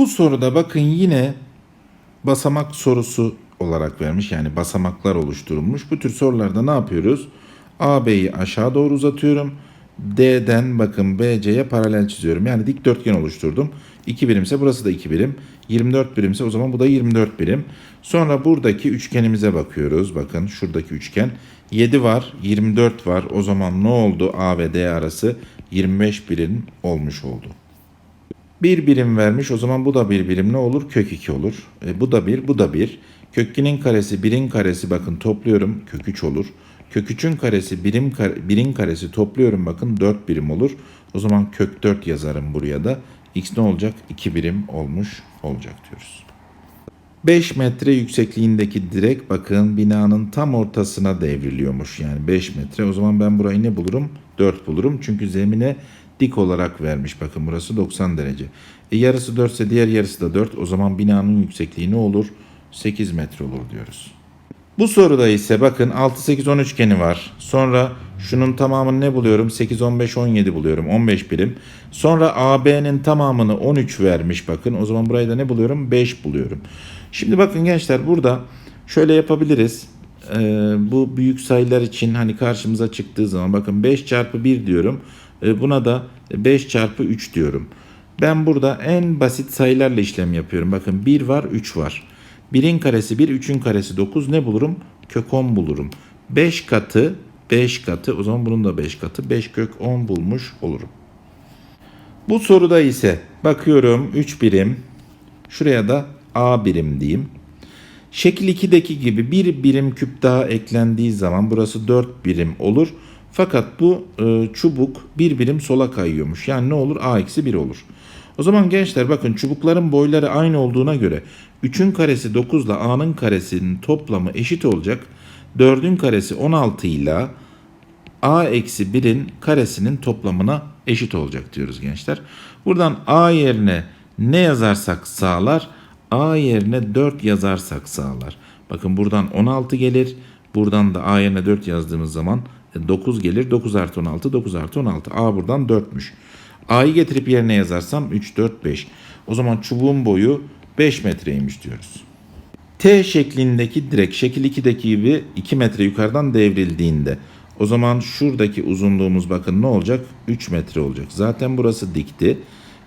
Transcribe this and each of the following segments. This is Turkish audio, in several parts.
Bu soruda bakın yine basamak sorusu olarak vermiş. Yani basamaklar oluşturulmuş. Bu tür sorularda ne yapıyoruz? AB'yi aşağı doğru uzatıyorum. D'den bakın BC'ye paralel çiziyorum. Yani dikdörtgen oluşturdum. 2 birimse burası da 2 birim. 24 birimse o zaman bu da 24 birim. Sonra buradaki üçgenimize bakıyoruz. Bakın şuradaki üçgen. 7 var, 24 var. O zaman ne oldu? A ve D arası 25 birim olmuş oldu. Bir birim vermiş. O zaman bu da bir birim ne olur? Kök 2 olur. E, bu da bir, bu da bir. Kök 2'nin karesi, birin karesi bakın topluyorum. Kök 3 olur. Kök 3'ün karesi, birim kare, birin karesi topluyorum bakın 4 birim olur. O zaman kök 4 yazarım buraya da. X ne olacak? 2 birim olmuş olacak diyoruz. 5 metre yüksekliğindeki direk bakın binanın tam ortasına devriliyormuş. Yani 5 metre. O zaman ben burayı ne bulurum? 4 bulurum. Çünkü zemine dik olarak vermiş. Bakın burası 90 derece. E yarısı 4 ise diğer yarısı da 4. O zaman binanın yüksekliği ne olur? 8 metre olur diyoruz. Bu soruda ise bakın 6, 8, 10 üçgeni var. Sonra şunun tamamını ne buluyorum? 8, 15, 17 buluyorum. 15 birim. Sonra AB'nin tamamını 13 vermiş bakın. O zaman burayı da ne buluyorum? 5 buluyorum. Şimdi bakın gençler burada şöyle yapabiliriz. Ee, bu büyük sayılar için hani karşımıza çıktığı zaman bakın 5 çarpı 1 diyorum. Ee, buna da 5 çarpı 3 diyorum. Ben burada en basit sayılarla işlem yapıyorum. Bakın 1 var 3 var. 1'in karesi 1, 3'ün karesi 9 ne bulurum? Kök 10 bulurum. 5 katı 5 katı o zaman bunun da 5 katı 5 kök 10 bulmuş olurum. Bu soruda ise bakıyorum 3 birim şuraya da A birim diyeyim. Şekil 2'deki gibi bir birim küp daha eklendiği zaman burası 4 birim olur. Fakat bu e, çubuk bir birim sola kayıyormuş. Yani ne olur? A eksi 1 olur. O zaman gençler bakın çubukların boyları aynı olduğuna göre 3'ün karesi 9 ile A'nın karesinin toplamı eşit olacak. 4'ün karesi 16 ile A eksi 1'in karesinin toplamına eşit olacak diyoruz gençler. Buradan A yerine ne yazarsak sağlar? A yerine 4 yazarsak sağlar. Bakın buradan 16 gelir. Buradan da A yerine 4 yazdığımız zaman 9 gelir. 9 artı 16, 9 artı 16. A buradan 4'müş. A'yı getirip yerine yazarsam 3, 4, 5. O zaman çubuğun boyu 5 metreymiş diyoruz. T şeklindeki direk şekil 2'deki gibi 2 metre yukarıdan devrildiğinde o zaman şuradaki uzunluğumuz bakın ne olacak? 3 metre olacak. Zaten burası dikti.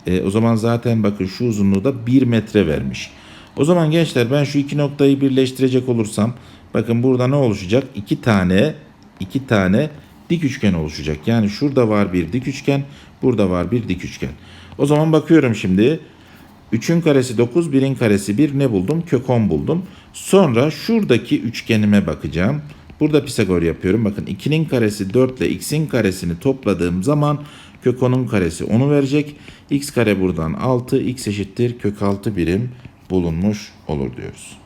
E, o zaman zaten bakın şu uzunluğu da 1 metre vermiş. O zaman gençler ben şu iki noktayı birleştirecek olursam bakın burada ne oluşacak? 2 tane 2 tane dik üçgen oluşacak. Yani şurada var bir dik üçgen, burada var bir dik üçgen. O zaman bakıyorum şimdi. 3'ün karesi 9, 1'in karesi 1 ne buldum? Kök 10 buldum. Sonra şuradaki üçgenime bakacağım. Burada Pisagor yapıyorum. Bakın 2'nin karesi 4 ile x'in karesini topladığım zaman kök 10'un karesi 10'u verecek. x kare buradan 6, x eşittir kök 6 birim bulunmuş olur diyoruz.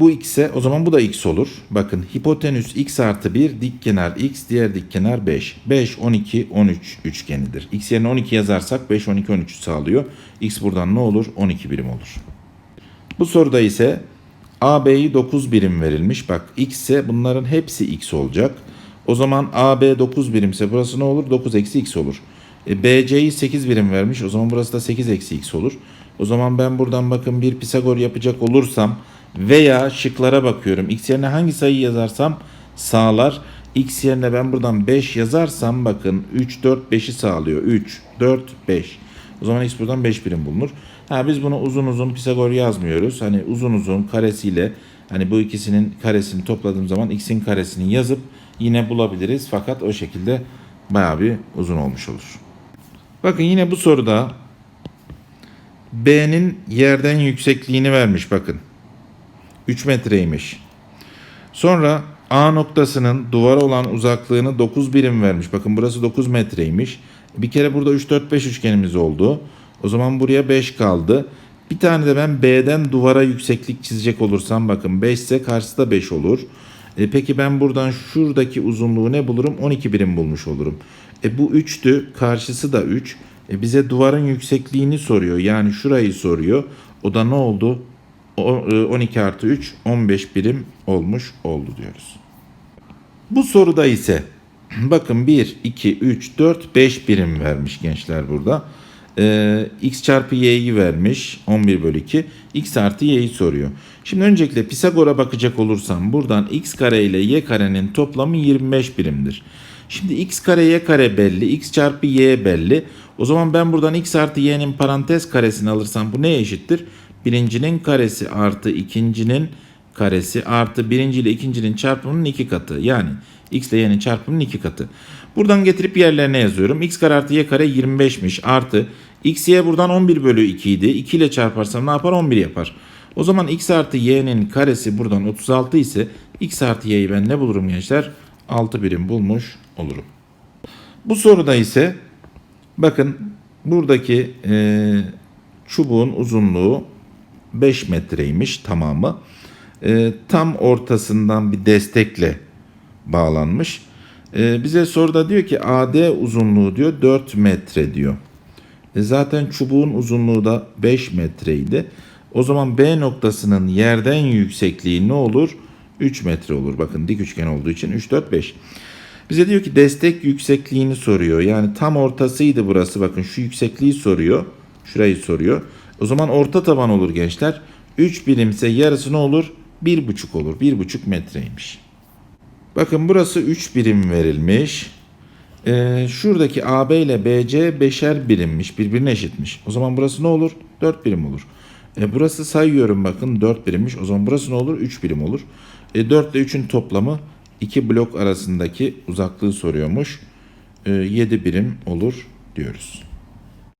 Bu x'e o zaman bu da x olur. Bakın hipotenüs x artı 1 dik kenar x diğer dik kenar 5. 5 12 13 üçgenidir. x yerine 12 yazarsak 5 12 13 sağlıyor. x buradan ne olur? 12 birim olur. Bu soruda ise AB'yi 9 birim verilmiş. Bak x ise bunların hepsi x olacak. O zaman AB 9 birimse burası ne olur? 9 eksi x olur. E, BC'yi 8 birim vermiş. O zaman burası da 8 eksi x olur. O zaman ben buradan bakın bir Pisagor yapacak olursam veya şıklara bakıyorum. X yerine hangi sayıyı yazarsam sağlar. X yerine ben buradan 5 yazarsam bakın 3, 4, 5'i sağlıyor. 3, 4, 5. O zaman X buradan 5 birim bulunur. Ha biz bunu uzun uzun Pisagor yazmıyoruz. Hani uzun uzun karesiyle hani bu ikisinin karesini topladığım zaman X'in karesini yazıp yine bulabiliriz. Fakat o şekilde bayağı bir uzun olmuş olur. Bakın yine bu soruda B'nin yerden yüksekliğini vermiş bakın. 3 metreymiş. Sonra A noktasının duvara olan uzaklığını 9 birim vermiş. Bakın burası 9 metreymiş. Bir kere burada 3 4 5 üçgenimiz oldu. O zaman buraya 5 kaldı. Bir tane de ben B'den duvara yükseklik çizecek olursam bakın 5 ise karşısı da 5 olur. E peki ben buradan şuradaki uzunluğu ne bulurum? 12 birim bulmuş olurum. E bu 3'tü. Karşısı da 3. E bize duvarın yüksekliğini soruyor. Yani şurayı soruyor. O da ne oldu? O- e, 12 artı 3 15 birim olmuş oldu diyoruz. Bu soruda ise bakın 1, 2, 3, 4, 5 birim vermiş gençler burada. Ee, x çarpı y'yi vermiş 11 bölü 2. x artı y'yi soruyor. Şimdi öncelikle Pisagor'a bakacak olursam buradan x kare ile y karenin toplamı 25 birimdir. Şimdi x kare y kare belli. x çarpı y belli. O zaman ben buradan x artı y'nin parantez karesini alırsam bu neye eşittir? Birincinin karesi artı ikincinin karesi artı birinci ile ikincinin çarpımının iki katı. Yani x ile y'nin çarpımının iki katı. Buradan getirip yerlerine yazıyorum. x kare artı y kare 25'miş. Artı x y buradan 11 bölü 2 idi. 2 ile çarparsam ne yapar? 11 yapar. O zaman x artı y'nin karesi buradan 36 ise x artı y'yi ben ne bulurum gençler? 6 birim bulmuş olurum. Bu soruda ise bakın buradaki e, çubuğun uzunluğu 5 metreymiş tamamı. E, tam ortasından bir destekle bağlanmış. E, bize soruda diyor ki AD uzunluğu diyor 4 metre diyor. E, zaten çubuğun uzunluğu da 5 metreydi. O zaman B noktasının yerden yüksekliği ne olur? 3 metre olur. Bakın dik üçgen olduğu için 3, 4, 5. Bize diyor ki destek yüksekliğini soruyor. Yani tam ortasıydı burası. Bakın şu yüksekliği soruyor. Şurayı soruyor. O zaman orta taban olur gençler. 3 birimse yarısı ne olur? 1,5 olur. 1,5 metreymiş. Bakın burası 3 birim verilmiş. Ee, şuradaki AB ile BC beşer birimmiş. Birbirine eşitmiş. O zaman burası ne olur? 4 birim olur. E, burası sayıyorum bakın 4 birimmiş. O zaman burası ne olur? 3 birim olur. E, 4 ile 3'ün toplamı iki blok arasındaki uzaklığı soruyormuş. E, 7 birim olur diyoruz.